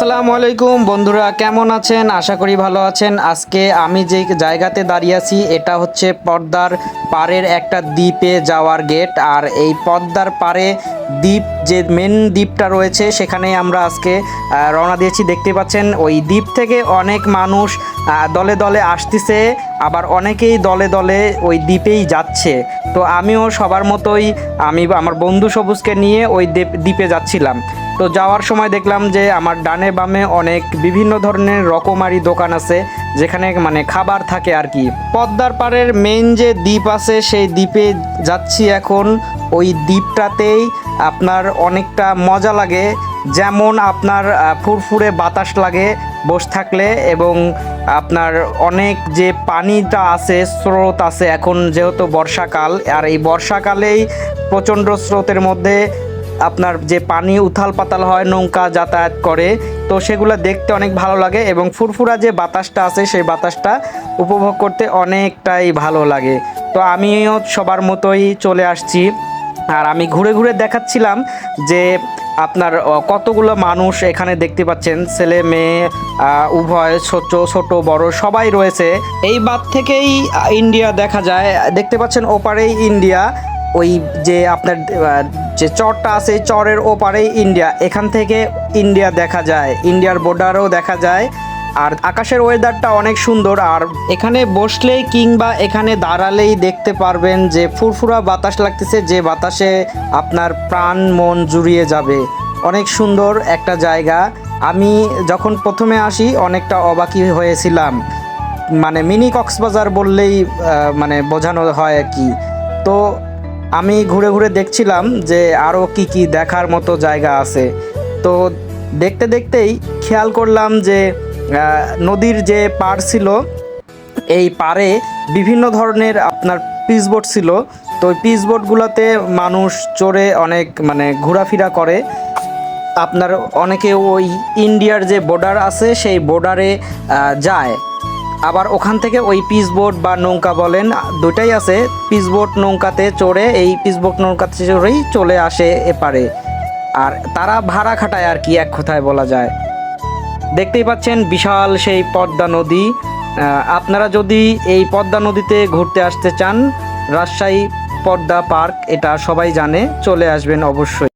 আসসালামু আলাইকুম, বন্ধুরা কেমন আছেন? আশা করি ভালো আছেন। আজকে আমি যে জায়গাতে দাঁড়িয়ে আছি, এটা হচ্ছে পদ্মার পাড়ের একটা দ্বীপে যাওয়ার গেট আর এই পদ্মার পাড়ে দ্বীপ, যে মেন দ্বীপটা রয়েছে, সেখানে আমরা আজকে রওনা দিয়েছি। দেখতে পাচ্ছেন, ওই দ্বীপ থেকে অনেক মানুষ দলে দলে আসতেছে, আবার অনেকেই দলে দলে ওই দ্বীপেই যাচ্ছে। তো আমিও সবার মতোই, আমি আমার বন্ধু সবুজকে নিয়ে ওই দ্বীপে যাচ্ছিলাম। তো যাওয়ার সময় দেখলাম যে আমার ডানে বামে অনেক বিভিন্ন ধরনের রকমারি দোকান আছে, যেখানে মানে খাবার থাকে আর কি। পদ্মার পাড়ের মেইন যে দ্বীপ আছে, সেই দ্বীপে যাচ্ছি এখন। ওই দ্বীপটাতেই আপনার অনেকটা মজা লাগে। যেমন আপনার ফুরফুরে বাতাস লাগে বসে থাকলে এবং আপনার অনেক যে পানিটা আছে, স্রোত আছে এখন যেহেতু বর্ষাকাল, আর এই বর্ষাকালেই প্রচণ্ড স্রোতের মধ্যে আপনার যে পানি উথাল পাতাল হয়, নৌকা যাতায়াত করে, তো সেগুলো দেখতে অনেক ভালো লাগে এবং ফুরফুরা যে বাতাসটা আছে, সেই বাতাসটা উপভোগ করতে অনেকটাই ভালো লাগে। তো আমিও সবার মতোই চলে আসছি। আর আমি ঘুরে ঘুরে দেখাচ্ছিলাম যে আপনার কতগুলো মানুষ এখানে দেখতে পাচ্ছেন। ছেলে, মেয়ে উভয় ছোট ছোট, বড়, সবাই রয়েছে। এই বাদ থেকেই ইন্ডিয়া দেখা যায়। দেখতে পাচ্ছেন ওপারেই ইন্ডিয়া। ওই যে আপনার যে চরটা আছে চরের ওপারেই ইন্ডিয়া। এখান থেকে ইন্ডিয়া দেখা যায়। ইন্ডিয়ার বর্ডারও দেখা যায়। আর আকাশের ওয়েদারটা অনেক সুন্দর। আর এখানে বসলেই কিংবা এখানে দাঁড়ালেই দেখতে পারবেন যে ফুরফুরা বাতাস লাগতেছে, যে বাতাসে আপনার প্রাণ, মন জুড়িয়ে যাবে। অনেক সুন্দর একটা জায়গা। আমি যখন প্রথমে আসি, অনেকটা অবাকি হয়েছিলাম। মানে মিনি কক্সবাজার বললেই মানে বোঝানো হয় আর কি। তো আমি ঘুরে ঘুরে দেখছিলাম যে আরও কি কি দেখার মতো জায়গা আছে। তো দেখতে দেখতেই খেয়াল করলাম যে নদীর যে পাড় ছিল, এই পাড়ে বিভিন্ন ধরনের আপনার পিসবোট ছিল। তো ওই পিসবোটগুলোতে মানুষ চড়ে অনেক মানে ঘোরাফেরা করে। আপনার অনেকে ওই ইন্ডিয়ার যে বর্ডার আছে, সেই বর্ডারে যায়। আবার ওখান থেকে ওই পিসবোট বা নৌকা বলেন দুটাই আছে। পিসবোট নৌকাতে চড়ে, এই পিসবোট নৌকাতে চড়েই চলে আসে এপারে। আর তারা ভাড়া খাটায় আর কি, এক কথায় বলা যায়। দেখতেই পাচ্ছেন বিশাল সেই পদ্মা নদী। আপনারা যদি এই পদ্মা নদীতে ঘুরতে আসতে চান, রাজশাহী পদ্মা পার্ক, এটা সবাই জানে, চলে আসবেন অবশ্যই।